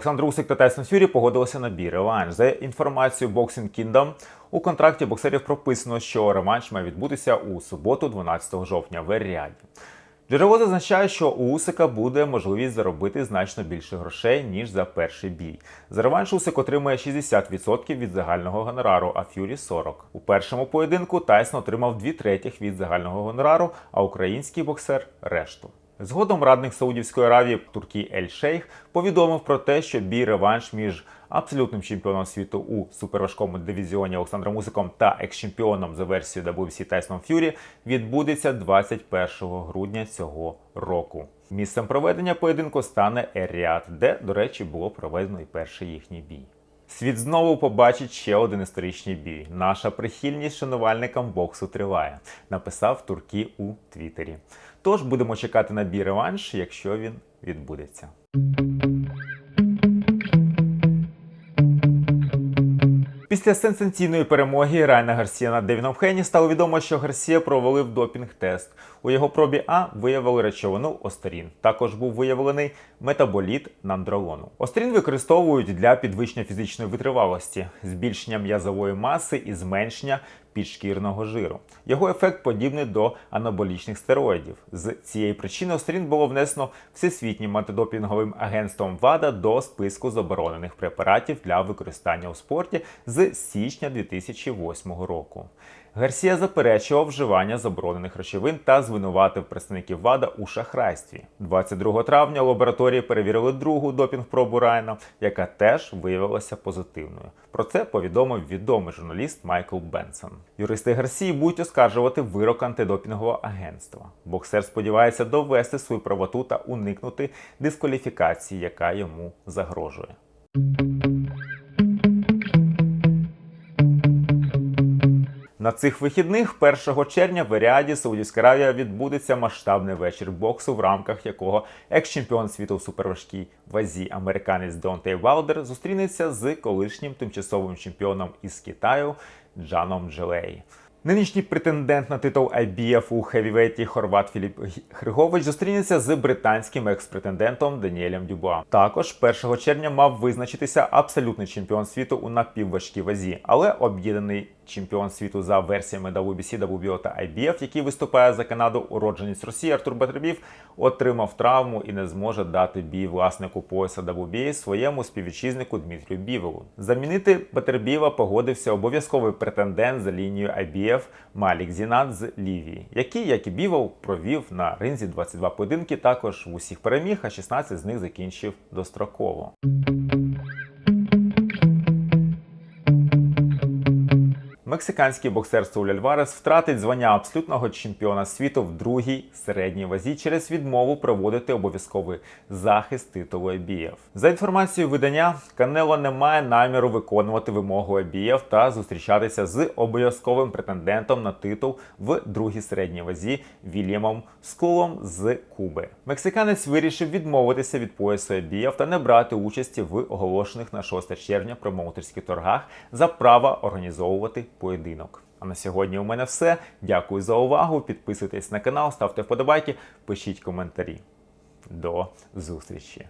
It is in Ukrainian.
Олександр Усик та Тайсон Фюрі погодилися на бій реванш. За інформацією Boxing Kingdom, у контракті боксерів прописано, що реванш має відбутися у суботу, 12 жовтня, в Еріаді. Джерело зазначає, що у Усика буде можливість заробити значно більше грошей, ніж за перший бій. За реванш Усик отримає 60% від загального гонорару, а Фюрі 40%. У першому поєдинку Тайсон отримав 2 третіх від загального гонорару, а український боксер решту. Згодом радник Саудівської Аравії Туркій Ель Шейх повідомив про те, що бій реванш між абсолютним чемпіоном світу у суперважкому дивізіоні Олександром Усиком та екс-чемпіоном за версією WBC Тайсоном Ф'юрі відбудеться 21 грудня цього року. Місцем проведення поєдинку стане Еріат, де, до речі, було проведено і перший їхній бій. Світ знову побачить ще один історичний бій. Наша прихильність шанувальникам боксу триває, написав Туркі у Твіттері. Тож будемо чекати на бій реванш, якщо він відбудеться. Після сенсаційної перемоги Райна Гарсія над Девіном Хені стало відомо, що Гарсія провалив допінг-тест. У його пробі А виявили речовину Остерін. Також був виявлений метаболіт нандролону. Остерін використовують для підвищення фізичної витривалості, збільшення м'язової маси і зменшення підшкірного жиру. Його ефект подібний до анаболічних стероїдів. З цієї причини Острін було внесено всесвітнім антидопінговим агентством ВАДА до списку заборонених препаратів для використання у спорті з січня 2008 року. Гарсія заперечував вживання заборонених речовин та звинуватив представників ВАДА у шахрайстві. 22 травня лабораторії перевірили другу допінг-пробу Райана, яка теж виявилася позитивною. Про це повідомив відомий журналіст Майкл Бенсон. Юристи Гарсії будуть оскаржувати вирок антидопінгового агентства. Боксер сподівається довести свою правоту та уникнути дискваліфікації, яка йому загрожує. На цих вихідних 1 червня в Еріаді Саудівська Аравія відбудеться масштабний вечір боксу, в рамках якого екс-чемпіон світу в суперважкій вазі американець Донтей Валдер зустрінеться з колишнім тимчасовим чемпіоном із Китаю Джаном Джелеї. Нинішній претендент на титул IBF у хевівейті Хорват Філіп Григович зустрінеться з британським екс-претендентом Даніелем Дюбуа. Також 1 червня мав визначитися абсолютний чемпіон світу у напівважкій вазі, але об'єднаний чемпіон світу за версіями WBC, WBO та IBF, який виступає за Канаду, уродженець Росії Артур Батребів, отримав травму і не зможе дати бій власнику пояса WBA своєму співвітчизнику Дмитрію Бівелу. Замінити Батербієва погодився обов'язковий претендент за лінією IBF Малік Зінат з Лівії, який, як і Бівел, провів на ринзі 22 поєдинки. Також в усіх переміг, а 16 з них закінчив достроково. Мексиканський боксер Альварес втратить звання абсолютного чемпіона світу в другій середній вазі через відмову проводити обов'язковий захист титулу IBF. За інформацією видання, Канело не має наміру виконувати вимогу IBF та зустрічатися з обов'язковим претендентом на титул в другій середній вазі Вільямом Скулом з Куби. Мексиканець вирішив відмовитися від поясу IBF та не брати участі в оголошених на 6 червня промоутерських торгах за право організовувати поєдинок. А на сьогодні у мене все. Дякую за увагу. Підписуйтесь на канал, ставте вподобайки, пишіть коментарі. До зустрічі!